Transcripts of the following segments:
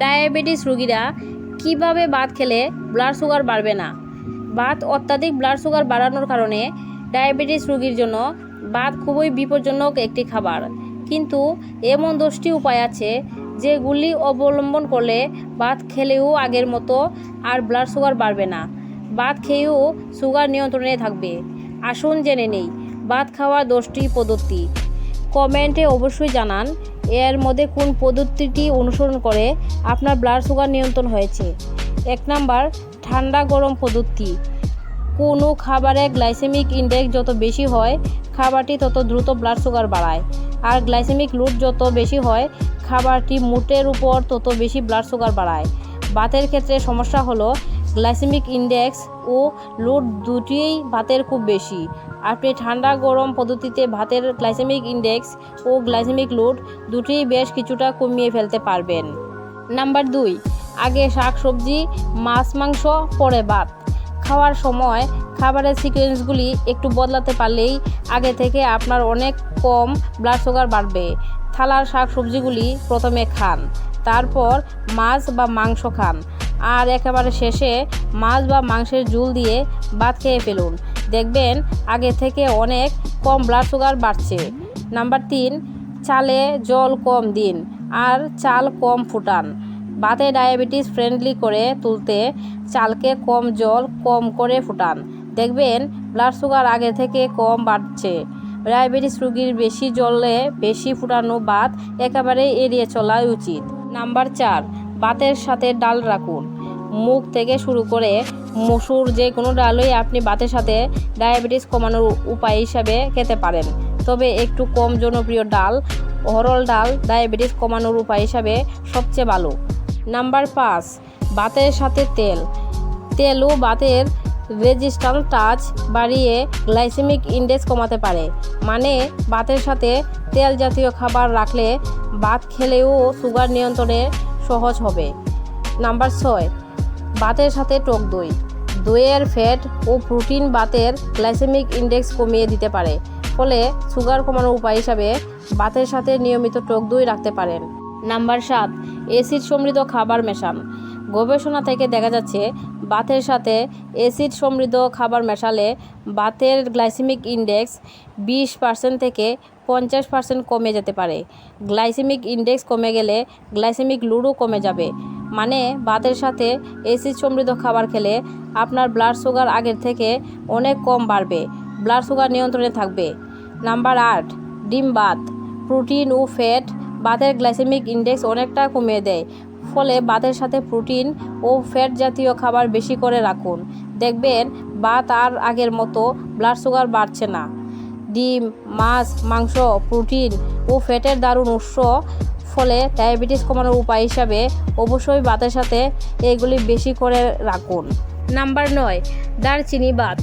Diabetes রোগীরা কীভাবে ভাত খেলে ব্লাড সুগার বাড়বে না? ভাত অত্যাধিক ব্লাড সুগার বাড়ানোর কারণে ডায়াবেটিস রোগীর জন্য ভাত খুবই বিপজ্জনক একটি খাবার। কিন্তু এমন দশটি উপায় আছে যেগুলি অবলম্বন করলে ভাত খেলেও আগের মতো আর ব্লাড সুগার বাড়বে না। ভাত খেয়েও সুগার নিয়ন্ত্রণে থাকবে। আসুন জেনে নেই, ভাত খাওয়ার দশটি পদ্ধতি। কমেন্টে অবশ্যই জানান, এর মধ্যে কোন পদ্ধতিটি অনুসরণ করে আপনার ব্লাড সুগার নিয়ন্ত্রণ হয়েছে। এক নাম্বার, ঠান্ডা গরম পদ্ধতি। কোনো খাবারে গ্লাইসেমিক ইন্ডেক্স যত বেশি হয়, খাবারটি তত দ্রুত ব্লাড সুগার বাড়ায়। আর গ্লাইসেমিক লোড যত বেশি হয়, খাবারটি মুটের উপর তত বেশি ব্লাড সুগার বাড়ায়। বাতের ক্ষেত্রে সমস্যা হলো গ্লাইসেমিক ইন্ডেক্স ও লোড দুটিই ভাতের খুব বেশি। আপনি ঠান্ডা গরম পদ্ধতিতে ভাতের গ্লাইসেমিক ইন্ডেক্স ও গ্লাইসেমিক লোড দুটিই বেশ কিছুটা কমিয়ে ফেলতে পারবেন। নাম্বার দুই, আগে শাক সবজি, মাছ, মাংস, পরে ভাত। খাওয়ার সময় খাবারের সিকোয়েন্সগুলি একটু বদলাতে পারলেই আগে থেকে আপনার অনেক কম ব্লাড সুগার বাড়বে। থালার শাক সবজিগুলি প্রথমে খান, তারপর মাছ বা মাংস খান। আর একেবারে শেষে মাছ বা মাংসের ঝুল দিয়ে ভাত খেয়ে ফেলুন। দেখবেন আগে থেকে অনেক কম ব্লাড সুগার বাড়ছে। নাম্বার তিন, চালে জল কম দিন আর চাল কম ফুটান। ভাতে ডায়াবেটিস ফ্রেন্ডলি করে তুলতে চালকে কম জল কম করে ফুটান। দেখবেন ব্লাড সুগার আগে থেকে কম বাড়ছে। ডায়াবেটিস রুগীর বেশি জলে বেশি ফুটানো ভাত একেবারে এড়িয়ে চলাই উচিত। নাম্বার চার ভাতের সাথে ডাল রাখুন। মুখ থেকে শুরু করে মসুর যে কোনো ডালই আপনি ভাতের সাথে ডায়াবেটিস কমানোর উপায় হিসাবে খেতে পারেন। তবে একটু কম জনপ্রিয় ডাল, অরল ডাল, ডায়াবেটিস কমানোর উপায় হিসাবে সবচেয়ে ভালো। নাম্বার পাঁচ ভাতের সাথে তেল। তেলও ভাতের রেজিস্ট্যান্ট টাচ বাড়িয়ে গ্লাইসেমিক ইন্ডেক্স কমাতে পারে। মানে ভাতের সাথে তেল জাতীয় খাবার রাখলে ভাত খেলেও সুগার নিয়ন্ত্রণে সহজ হবে। নাম্বার ছয়, বাতের সাথে টক দই। দইয়ের ফ্যাট ও প্রোটিন বাতের গ্লাইসেমিক ইন্ডেক্স কমিয়ে দিতে পারে, ফলে সুগার কমানোর উপায় হিসাবে বাতের সাথে নিয়মিত টক দই রাখতে পারেন। নাম্বার সাত অ্যাসিড সমৃদ্ধ খাবার মেশান। গবেষণা থেকে দেখা যাচ্ছে ভাতের সাথে অ্যাসিড সমৃদ্ধ খাবার মেশালে বাতের গ্লাইসেমিক ইন্ডেক্স বিশ পার্সেন্ট থেকে পঞ্চাশ পার্সেন্ট কমে যেতে পারে। গ্লাইসেমিক ইন্ডেক্স কমে গেলে গ্লাইসেমিক লোডও কমে যাবে। মানে ভাতের সাথে অ্যাসিড সমৃদ্ধ খাবার খেলে আপনার ব্লাড সুগার আগের থেকে অনেক কম বাড়বে, ব্লাড সুগার নিয়ন্ত্রণে থাকবে। নাম্বার আট, ডিম ভাত প্রোটিন ও ফ্যাট ভাতের গ্লাইসেমিক ইন্ডেক্স অনেকটা কমিয়ে দেয়। ফলে ভাতের সাথে প্রোটিন ও ফ্যাট জাতীয় খাবার বেশি করে রাখুন। দেখবেন ভাত আর আগের মতো ব্লাড সুগার বাড়ছে না। ডিম, মাছ, মাংস, প্রোটিন ও ফ্যাটের দারুণ উৎস। ফলে ডায়াবেটিস কমানোর উপায় হিসাবে অবশ্যই ভাতের সাথে এগুলি বেশি করে রাখুন। নাম্বার নয়, দারচিনি ভাত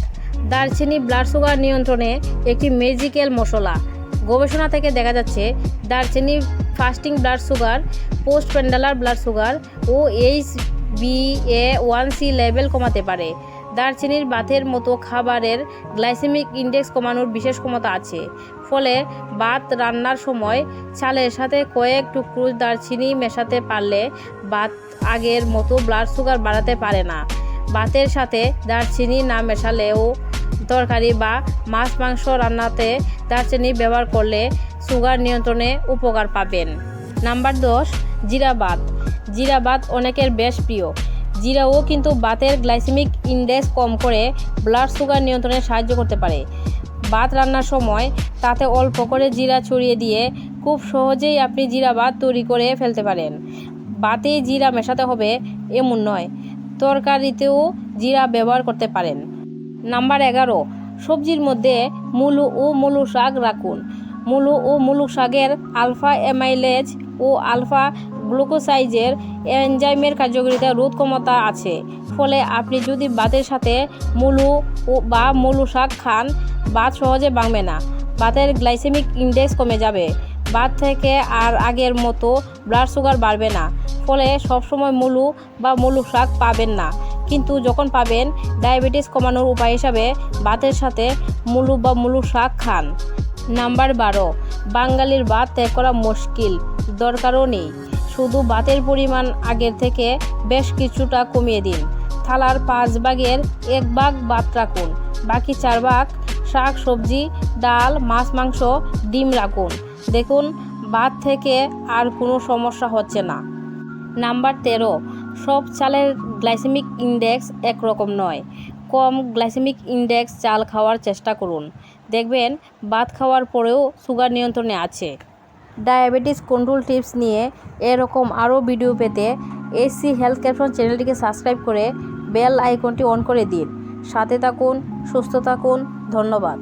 দারচিনি ব্লাড সুগার নিয়ন্ত্রণে একটি ম্যাজিক্যাল মশলা। গবেষণা থেকে দেখা যাচ্ছে দারচিনি, fasting blood sugar postprandial blood sugar O H B A one C level কমাতে পারে। দারচিনির ভাতের মতো খাবারের গ্লাইসেমিক ইন্ডেক্স কমানোর বিশেষ ক্ষমতা আছে। ফলে ভাত রান্নার সময় চালের সাথে কয়েক টুকরো দারচিনি মেশাতে পারলে ভাত আগের মতো ব্লাড সুগার বাড়াতে পারে না। ভাতের সাথে দারচিনি না মেশালেও তরকারি বা মাছ, মাংস রান্নাতে দারচিনি ব্যবহার করলে সুগার নিয়ন্ত্রণে উপকার পাবেন। নাম্বার দশ, জিরা ভাত। জিরা অনেকের বেশ প্রিয়। জিরাও কিন্তু বাতের গ্লাইসেমিক ইন্ডেক্স কম করে ব্লাড সুগার নিয়ন্ত্রণে সাহায্য করতে পারে। ভাত রান্নার সময় তাতে অল্প করে জিরা ছড়িয়ে দিয়ে খুব সহজেই আপনি জিরা ভাত তৈরি করে ফেলতে পারেন। ভাতে জিরা মেশাতে হবে এমন নয়, তরকারিতেও জিরা ব্যবহার করতে পারেন। নাম্বার এগারো, সবজির মধ্যে মূলো ও মূলো শাক রাখুন। মূলো ও মূলো শাকের আলফা অ্যামাইলেজ ও আলফা গ্লুকোসাইজের এনজাইমের কার্যকারিতা রোধ ক্ষমতা আছে। ফলে আপনি যদি বাতের সাথে মূলো বা মূলো শাক খান ভাত সহজে ভাঙবে না। বাতের গ্লাইসেমিক ইন্ডেক্স কমে যাবে। ভাত থেকে আর আগের মতো ব্লাড সুগার বাড়বে না। ফলে সবসময় মূলো বা মূলো শাক পাবেন না। কিন্তু যখন পাবেন ডায়াবেটিস কমানোর উপায় হিসাবে ভাতের সাথে মুলু বা মুলু শাক খান। নাম্বার বারো, বাঙালির ভাত ত্যাগ করা মুশকিল, দরকারও নেই। শুধু ভাতের পরিমাণ আগের থেকে বেশ কিছুটা কমিয়ে দিন। থালার পাঁচ ভাগের এক ভাগ ভাত রাখুন, বাকি চার ভাগ শাক, সবজি, ডাল, মাছ, মাংস, ডিম রাখুন। দেখুন, ভাত থেকে আর কোনো সমস্যা হচ্ছে না। নাম্বার তেরো সব চালের গ্লাইসেমিক ইন্ডেক্স একরকম নয়। কম গ্লাইসেমিক ইন্ডেক্স চাল খাওয়ার চেষ্টা করুন। দেখবেন, ভাত খাওয়ার পরেও সুগার নিয়ন্ত্রণে আছে। ডায়াবেটিস কন্ট্রোল টিপস নিয়ে এরকম আরও ভিডিও পেতে এসি হেলথ ক্যাপশন চ্যানেলটিকে সাবস্ক্রাইব করে বেল আইকনটি অন করে দিন। সাথে থাকুন, সুস্থ থাকুন, ধন্যবাদ।